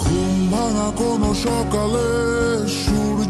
ঘুম ভাঙা কোনো সকালে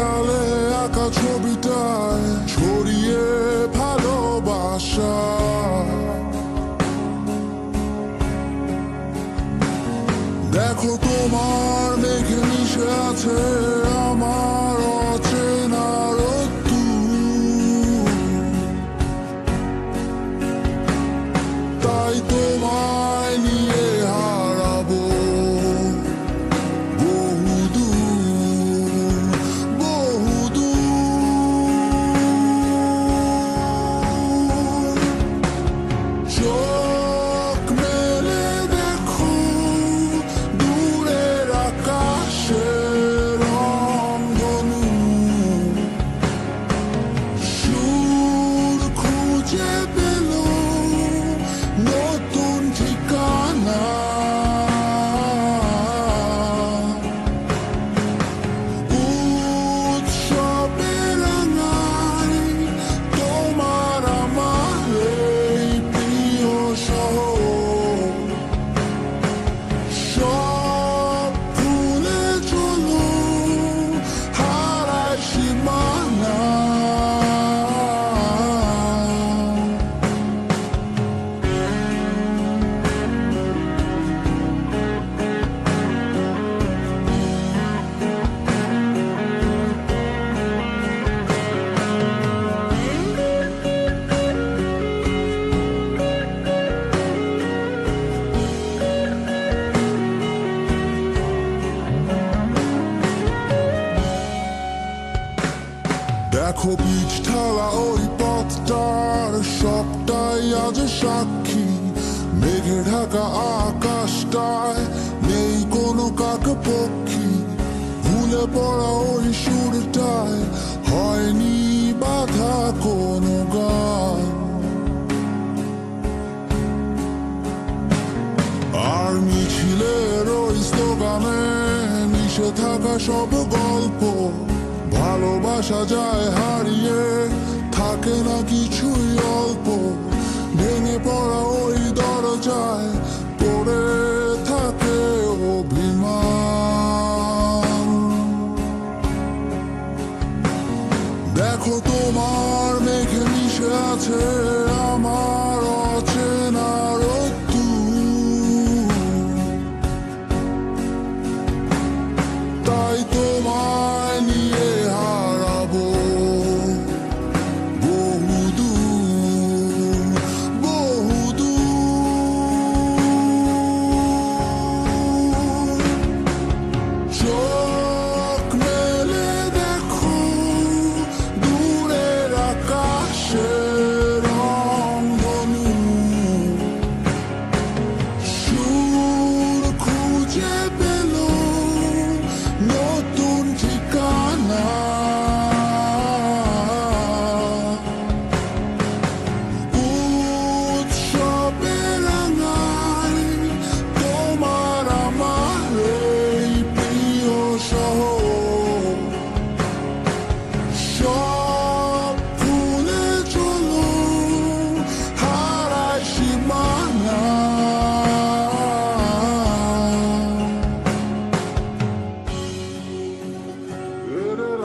দেয়ালে আঁকা ছবিটায় ছড়িয়ে ভালোবাসা দেখো তোমার মেঘে মিশে আছে আমার অচেনা রোদ্দুর। তাই তোমায় দেখো বীজ ওই পথটার সবটাই আজ সাক্ষী। মেঘে ঢাকা আকাশটায় নেই কোনো কাক পক্ষী। ভুলে পড়া ওই সুরটায় হয়নি বাধা কোনো গান। আর মিছিলের ওই স্লোগানে মিশে থাকা সব গল্প ভালোবাসা যায় হারিয়ে, থাকে না কিছুই অল্প। ভেঙে পড়া ওই দরজায় পড়ে থাকে অভিমান। দেখো তোমার মেঘে মিশে আছে